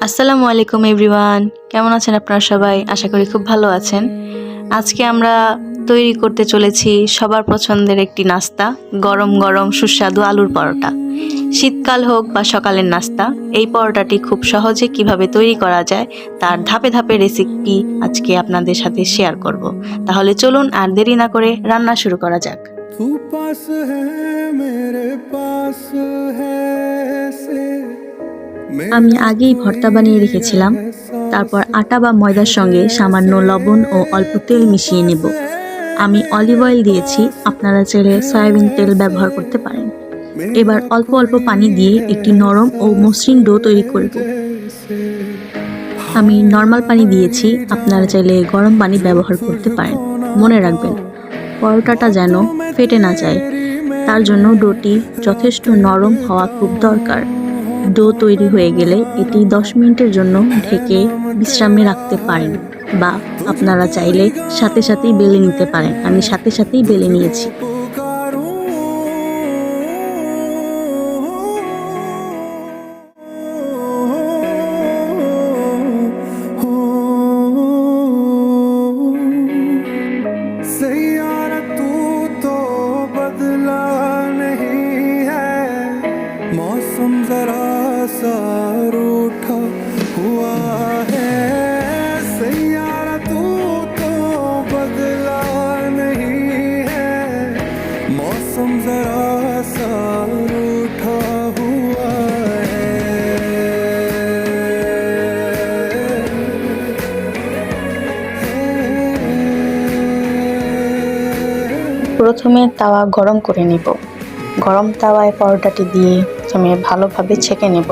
আসসালামু আলাইকুম এভরিওয়ান। কেমন আছেন আপনারা সবাই? আশা করি খুব ভালো আছেন। আজকে আমরা তৈরি করতে চলেছি সবার পছন্দের একটি নাস্তা, গরম গরম সুস্বাদু আলুর পরোটা। শীতকাল হোক বা সকালের নাস্তা, এই পরোটাটি খুব সহজে কীভাবে তৈরি করা যায় তার ধাপে ধাপে রেসিপি আজকে আপনাদের সাথে শেয়ার করব। তাহলে চলুন আর দেরি না করে রান্না শুরু করা যাক। আমি আগেই ভর্তা বানিয়ে রেখেছিলাম। তারপর আটা বা ময়দার সঙ্গে সামান্য লবণ ও অল্প তেল মিশিয়ে নেব। আমি অলিভ অয়েল দিয়েছি, আপনারা চাইলে সয়াবিন তেল ব্যবহার করতে পারেন। এবার অল্প অল্প পানি দিয়ে একটি নরম ও মসৃণ ডো তৈরি করব। আমি নর্মাল পানি দিয়েছি, আপনারা চাইলে গরম পানি ব্যবহার করতে পারেন। মনে রাখবেন, পরোটাটা যেন ফেটে না যায়। তার জন্য ডোটি যথেষ্ট নরম হওয়া খুব দরকার। ডো তৈরি হয়ে গেলে এটি দশ মিনিটের জন্য ঢেকে বিশ্রামে রাখতে পারেন বা আপনারা চাইলে সাথে সাথেই বেলে নিতে পারেন। আমি সাথে সাথেই বেলে নিয়েছি। मौसम जरा सा रूठा हुआ है প্রথমে তাওয়া গরম করে নেব গরম তাওয়ায় পরোটাটি দিয়ে প্রথমে ভালোভাবে ছেঁকে নেব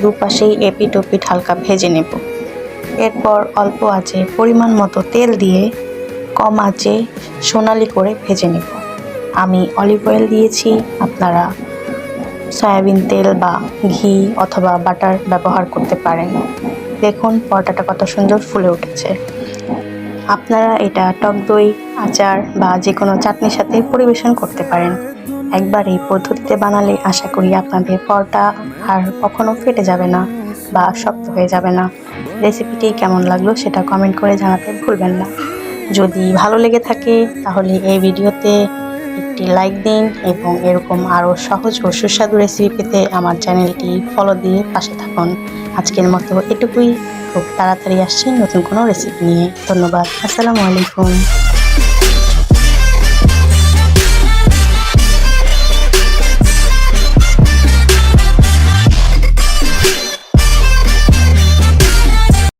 দুপাশেই এপিট ওপিট হালকা ভেজে নেব এরপর অল্প আঁচে পরিমাণ মতো তেল দিয়ে কম আঁচে সোনালি করে ভেজে নেব আমি অলিভ অয়েল দিয়েছি। আপনারা সয়াবিন তেল বা ঘি অথবা বাটার ব্যবহার করতে পারেন। দেখুন, পরোটাটা কত সুন্দর ফুলে উঠেছে। আপনারা এটা টক দই, আচার বা যে কোনো চাটনির সাথে পরিবেশন করতে পারেন। একবার এই পদ্ধতিতে বানালে আশা করি আপনাদের পরোটা আর কখনো ফেটে যাবে না বা শক্ত হয়ে যাবে না। রেসিপিটি কেমন লাগল সেটা কমেন্ট করে জানাতে ভুলবেন না। যদি ভালো লেগে থাকে তাহলে এই ভিডিওতে একটি লাইক দিন এবং এরকম আরও সহজ ও সুস্বাদু রেসিপি পেতে আমার চ্যানেলটি ফলো দিয়ে পাশে থাকুন। আজকের মতো এটুকুই। খুব তাড়াতাড়ি আসছি নতুন কোনো রেসিপি নিয়ে। ধন্যবাদ। আসসালামু আলাইকুম।